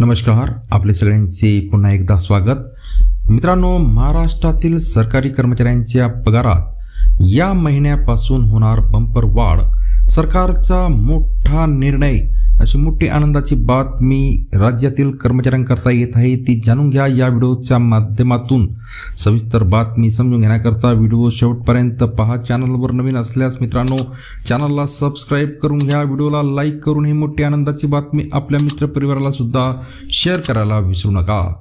नमस्कार आपले सगळ्यांचे पुन्हा एकदा स्वागत. मित्रांनो महाराष्ट्रातील सरकारी कर्मचाऱ्यांच्या पगारात या महिन्यापासून होणार बंपर वाढ. सरकारचा मोठा निर्णय अशी मोठी आनंदाची बातमी राज्यातील कर्मचाऱ्यांकरता येत आहे. ती जाणून घ्या या व्हिडिओच्या माध्यमातून. सविस्तर बातमी समजून घेण्याकरता व्हिडिओ शेवटपर्यंत पहा. चॅनलवर नवीन असल्यास मित्रांनो चॅनलला सबस्क्राईब करून घ्या. व्हिडिओला लाईक करून ही मोठी आनंदाची बातमी आपल्या मित्रपरिवाराला सुद्धा शेअर करायला विसरू नका.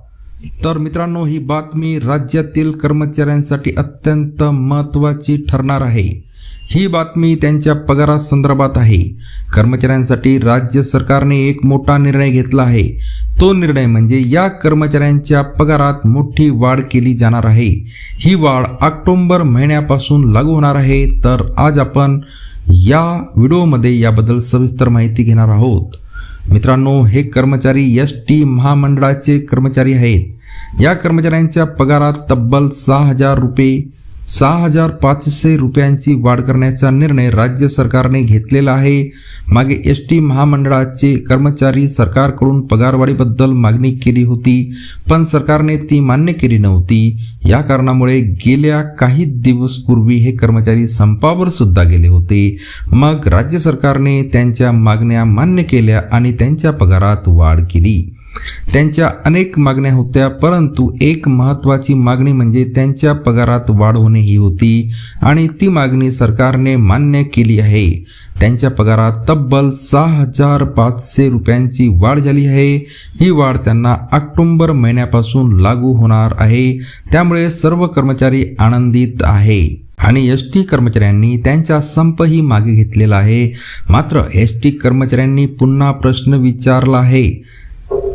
तर मित्रांनो ही बातमी राज्यातील कर्मचाऱ्यांसाठी अत्यंत महत्त्वाची ठरणार आहे. ही बातमी त्यांच्या पगारासंदर्भात आहे. कर्मचाऱ्यांसाठी राज्य सरकारने एक मोठा निर्णय घेतला आहे. तो निर्णय म्हणजे या कर्मचाऱ्यांच्या पगारात मोठी वाढ केली जाणार आहे. ही वाढ ऑक्टोंबर महिन्यापासून लागू होणार आहे. तर आज आपण या व्हिडिओमध्ये याबद्दल सविस्तर माहिती घेणार आहोत. मित्रांनो हे कर्मचारी एस टी महामंडळाचे कर्मचारी आहेत. या कर्मचाऱ्यांच्या पगारात तब्बल सहा हजार रुपये सहा हजार पाचशे रुपयांची वाढ करण्याचा निर्णय राज्य सरकारने घेतलेला आहे. मागे एस टी महामंडळाचे कर्मचारी सरकारकडून पगारवाढीबद्दल मागणी केली होती पण सरकारने ती मान्य केली नव्हती. या कारणामुळे गेल्या काही दिवसपूर्वी हे कर्मचारी संपावर सुद्धा गेले होते. मग राज्य सरकारने त्यांच्या मागण्या मान्य केल्या आणि त्यांच्या पगारात वाढ केली. त्यांच्या अनेक मागण्या होत्या परंतु एक महत्त्वाची मागणी म्हणजे त्यांच्या पगारात वाढ होणे ही होती आणि ती मागणी सरकारने मान्य केली आहे. त्यांच्या पगारात तब्बल सहा हजार पाचशे रुपयांची वाढ झाली आहे. ही वाढ त्यांना ऑक्टोंबर महिन्यापासून लागू होणार आहे. त्यामुळे सर्व कर्मचारी आनंदित आहे. आणि एस टी कर्मचाऱ्यांनी त्यांचा संपही मागे घेतलेला आहे. मात्र एस टी कर्मचाऱ्यांनी पुन्हा प्रश्न विचारला आहे.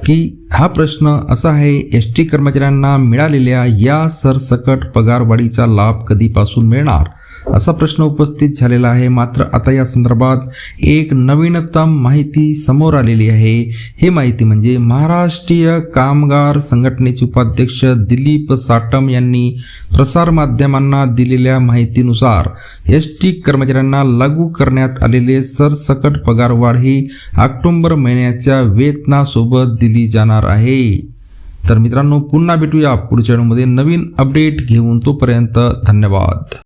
की हा प्रश्न असा आहे एस टी कर्मचाऱ्यांना मिळालेल्या या सरसकट पगारवाढीचा लाभ कधीपासून मिळणार? असा प्रश्न उपस्थित झालेला आहे. मात्र आता या संदर्भात एक नवीनतम माहिती समोर आलेली आहे. ही माहिती म्हणजे महाराष्ट्रीय कामगार संघटनेचे उपाध्यक्ष दिलीप साटम यांनी प्रसारमाध्यमांना दिलेल्या माहितीनुसार एस टी कर्मचाऱ्यांना लागू करण्यात आलेले सरसकट पगारवाढ ही ऑक्टोबर महिन्याच्या वेतनासोबत दिली जाणार आहे. तर मित्रांनो पुन्हा भेटूया पुढच्या व्हिडिओमध्ये. नवीन अपडेट घेऊन तोपर्यंत धन्यवाद.